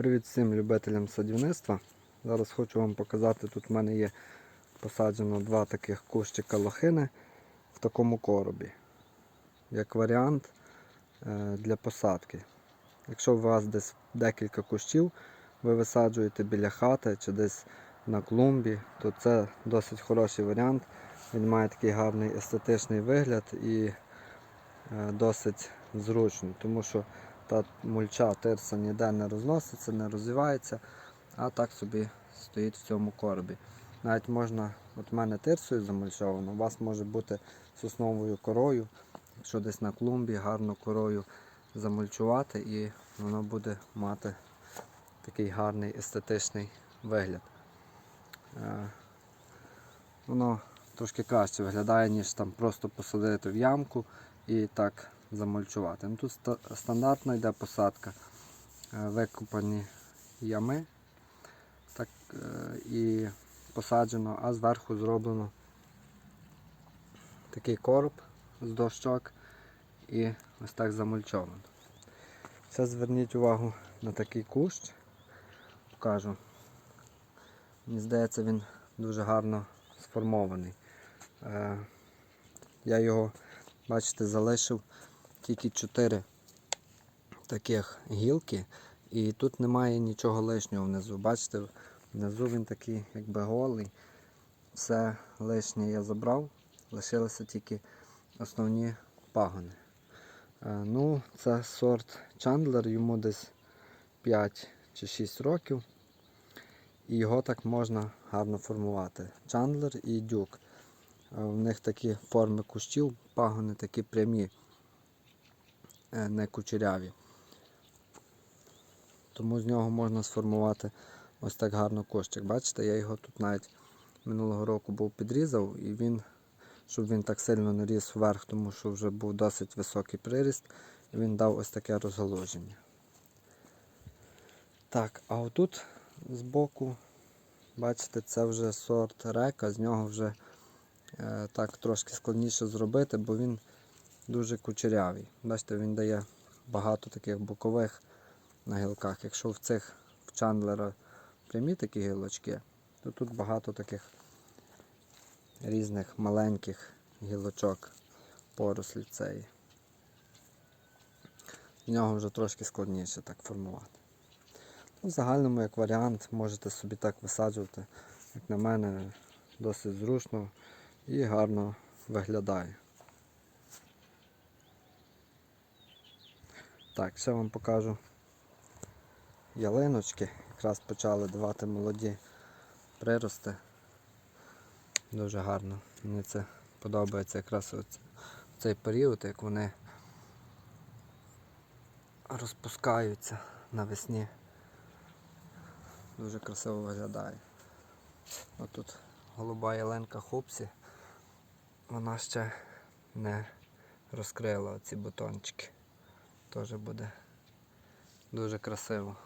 Привіт всім любителям садівництва. Зараз хочу вам показати, тут в мене є посаджено два таких кущика лохини в такому коробі. Як варіант е, для посадки. Якщо у вас десь декілька кущів, ви висаджуєте біля хати чи десь на клумбі, то це досить хороший варіант. Він має такий гарний естетичний вигляд і е, досить зручно, тому що та мульча тирса ніде не розноситься, не розвивається, а так собі стоїть в цьому коробі. Навіть можна, от в мене тирсою замульчовано, у вас може бути сосновою корою, якщо десь на клумбі гарно корою замульчувати і воно буде мати такий гарний естетичний вигляд. Е, Воно трошки краще виглядає, ніж там просто посадити в ямку і так замульчувати. Ну, тут ста- стандартна йде посадка, е, викопані ями так, е, і посаджено, а зверху зроблено такий короб з дощок і ось так замульчовано. Це зверніть увагу на такий кущ. Покажу. Мені здається, він дуже гарно сформований. Е, Я його, бачите, залишив тільки 4 таких гілки, і тут немає нічого лишнього внизу. Бачите, внизу він такий якби голий. Все лишнє я забрав, лишилися тільки основні пагони. Е, Ну, це сорт Чандлер, йому десь 5 чи 6 років. І його так можна гарно формувати. Чандлер і дюк. Е, В них такі форми кущів, пагони такі прямі, не кучеряві. Тому з нього можна сформувати ось так гарно кущик. Бачите, я його тут навіть минулого року був підрізав, і він, щоб він так сильно не ріс вверх, тому що вже був досить високий приріст, він дав ось таке розгалуження. Так, а отут збоку, бачите, це вже сорт река, з нього вже е, так трошки складніше зробити, бо він дуже кучерявий. Бачите, він дає багато таких бокових на гілках. Якщо в цих в Чандлера прямі такі гілочки, то тут багато таких різних маленьких гілочок порослі цієї. В нього вже трошки складніше так формувати. Ну, в загальному, як варіант, можете собі так висаджувати, як на мене, досить зручно і гарно виглядає. Так, ще вам покажу ялиночки. Якраз почали давати молоді прирости. Дуже гарно. Мені це подобається якраз в цей період, як вони розпускаються навесні. Дуже красиво виглядає. Отут голуба ялинка хопсі. Вона ще не розкрила оці бутончики. Теж буде дуже красиво.